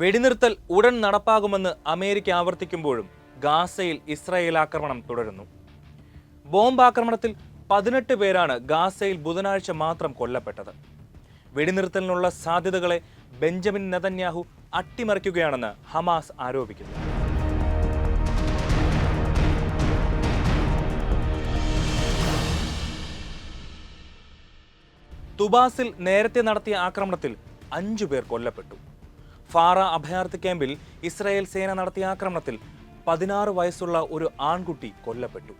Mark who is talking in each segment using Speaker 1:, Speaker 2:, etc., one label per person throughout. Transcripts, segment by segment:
Speaker 1: വെടിനിർത്തൽ ഉടൻ നടപ്പാകുമെന്ന് അമേരിക്ക ആവർത്തിക്കുമ്പോഴും ഗാസയിൽ ഇസ്രായേൽ ആക്രമണം തുടരുന്നു. ബോംബ് ആക്രമണത്തിൽ പതിനെട്ട് പേരാണ് ഗാസയിൽ ബുധനാഴ്ച മാത്രം കൊല്ലപ്പെട്ടത്. വെടിനിർത്തലിനുള്ള സാധ്യതകളെ ബെഞ്ചമിൻ നെതന്യാഹു അട്ടിമറിക്കുകയാണെന്ന് ഹമാസ് ആരോപിക്കുന്നു. തുബാസിൽ നേരത്തെ നടത്തിയ ആക്രമണത്തിൽ അഞ്ചു പേർ കൊല്ലപ്പെട്ടു. ഫാറ അഭയാർത്ഥി ക്യാമ്പിൽ ഇസ്രായേൽ സേന നടത്തിയ ആക്രമണത്തിൽ പതിനാറ് വയസ്സുള്ള ഒരു ആൺകുട്ടി കൊല്ലപ്പെട്ടു.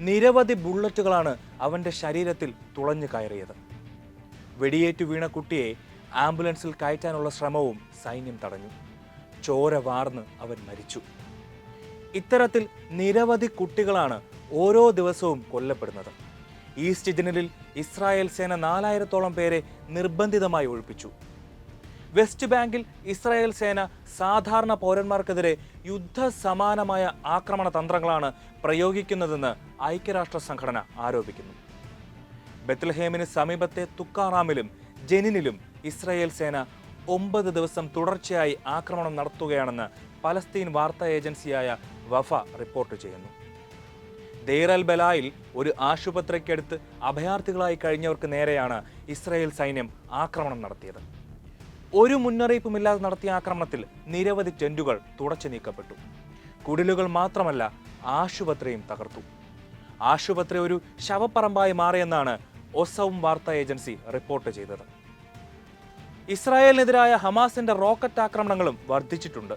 Speaker 1: നിരവധി ബുള്ളറ്റുകളാണ് അവന്റെ ശരീരത്തിൽ തുളഞ്ഞു കയറിയത്. വെടിയേറ്റു വീണ കുട്ടിയെ ആംബുലൻസിൽ കയറ്റാനുള്ള ശ്രമവും സൈന്യം തടഞ്ഞു. ചോര വാർന്ന് അവൻ മരിച്ചു. ഇത്തരത്തിൽ നിരവധി കുട്ടികളാണ് ഓരോ ദിവസവും കൊല്ലപ്പെടുന്നത്. ഈസ്റ്റ് ജനലിൽ ഇസ്രായേൽ സേന നാലായിരത്തോളം പേരെ നിർബന്ധിതമായി ഒഴിപ്പിച്ചു. വെസ്റ്റ് ബാങ്കിൽ ഇസ്രായേൽ സേന സാധാരണ പൗരന്മാർക്കെതിരെ യുദ്ധസമാനമായ ആക്രമണ തന്ത്രങ്ങളാണ് പ്രയോഗിക്കുന്നതെന്ന് ഐക്യരാഷ്ട്ര സംഘടന ആരോപിക്കുന്നു. ബത്ലഹേമിന് സമീപത്തെ തുക്കാറാമിലും ജെനിനിലും ഇസ്രായേൽ സേന ഒമ്പത് ദിവസം തുടർച്ചയായി ആക്രമണം നടത്തുകയാണെന്ന് പലസ്തീൻ വാർത്താ ഏജൻസിയായ വഫ റിപ്പോർട്ട് ചെയ്യുന്നു. ദെയ്റൽ ബലായിൽ ഒരു ആശുപത്രിക്കടുത്ത് അഭയാർത്ഥികളായി കഴിഞ്ഞവർക്ക് നേരെയാണ് ഇസ്രായേൽ സൈന്യം ആക്രമണം നടത്തിയത്. ഒരു മുന്നറിയിപ്പുമില്ലാതെ നടത്തിയ ആക്രമണത്തിൽ നിരവധി ടെന്റുകൾ തുടച്ചു നീക്കപ്പെട്ടു. കുടിലുകൾ മാത്രമല്ല ആശുപത്രിയും തകർത്തു. ആശുപത്രി ഒരു ശവപ്പറമ്പായി മാറിയെന്നാണ് ഒസവും വാർത്താ ഏജൻസി റിപ്പോർട്ട് ചെയ്തത്. ഇസ്രായേലിനെതിരായ ഹമാസിന്റെ റോക്കറ്റ് ആക്രമണങ്ങളും വർദ്ധിച്ചിട്ടുണ്ട്.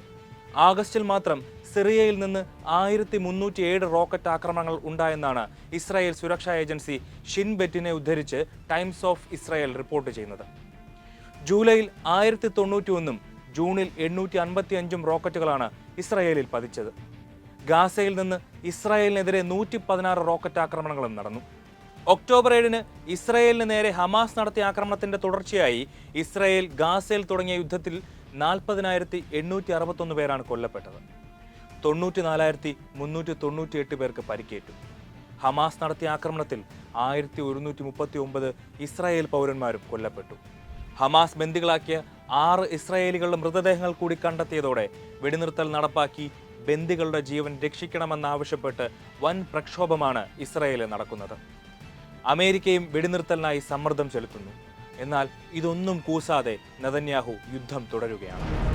Speaker 1: ആഗസ്റ്റിൽ മാത്രം സിറിയയിൽ നിന്ന് ആയിരത്തി മുന്നൂറ്റി ഏഴ് റോക്കറ്റ് ആക്രമണങ്ങൾ ഉണ്ടായെന്നാണ് ഇസ്രായേൽ സുരക്ഷാ ഏജൻസി ഷിൻബെറ്റിനെ ഉദ്ധരിച്ച് ടൈംസ് ഓഫ് ഇസ്രായേൽ റിപ്പോർട്ട് ചെയ്യുന്നത്. ജൂലൈയിൽ ആയിരത്തി തൊണ്ണൂറ്റി ഒന്നും ജൂണിൽ എണ്ണൂറ്റി അൻപത്തി അഞ്ചും റോക്കറ്റുകളാണ് ഇസ്രായേലിൽ പതിച്ചത്. ഗാസയിൽ നിന്ന് ഇസ്രായേലിനെതിരെ നൂറ്റി പതിനാറ് റോക്കറ്റ് ആക്രമണങ്ങളും നടന്നു. ഒക്ടോബർ ഏഴിന് ഇസ്രായേലിന് നേരെ ഹമാസ് നടത്തിയ ആക്രമണത്തിന്റെ തുടർച്ചയായി ഇസ്രായേൽ ഗാസയിൽ തുടങ്ങിയ യുദ്ധത്തിൽ നാൽപ്പതിനായിരത്തി എണ്ണൂറ്റി അറുപത്തൊന്ന് പേരാണ് കൊല്ലപ്പെട്ടത്. തൊണ്ണൂറ്റി നാലായിരത്തി മുന്നൂറ്റി തൊണ്ണൂറ്റി എട്ട് പേർക്ക് പരിക്കേറ്റു. ഹമാസ് നടത്തിയ ആക്രമണത്തിൽ ആയിരത്തി ഒരുന്നൂറ്റി മുപ്പത്തി ഒമ്പത് ഇസ്രായേൽ പൗരന്മാരും കൊല്ലപ്പെട്ടു. ഹമാസ് ബന്ദികളാക്കിയ ആറ് ഇസ്രായേലികളുടെ മൃതദേഹങ്ങൾ കൂടി കണ്ടെത്തിയതോടെ വെടിനിർത്തൽ നടപ്പാക്കി ബന്ദികളുടെ ജീവൻ രക്ഷിക്കണമെന്നാവശ്യപ്പെട്ട് വൻ പ്രക്ഷോഭമാണ് ഇസ്രായേലിൽ നടക്കുന്നത്. അമേരിക്കയും വെടിനിർത്തലിനായി സമ്മർദ്ദം ചെലുത്തുന്നു. എന്നാൽ ഇതൊന്നും കൂസാതെ നെതന്യാഹു യുദ്ധം തുടരുകയാണ്.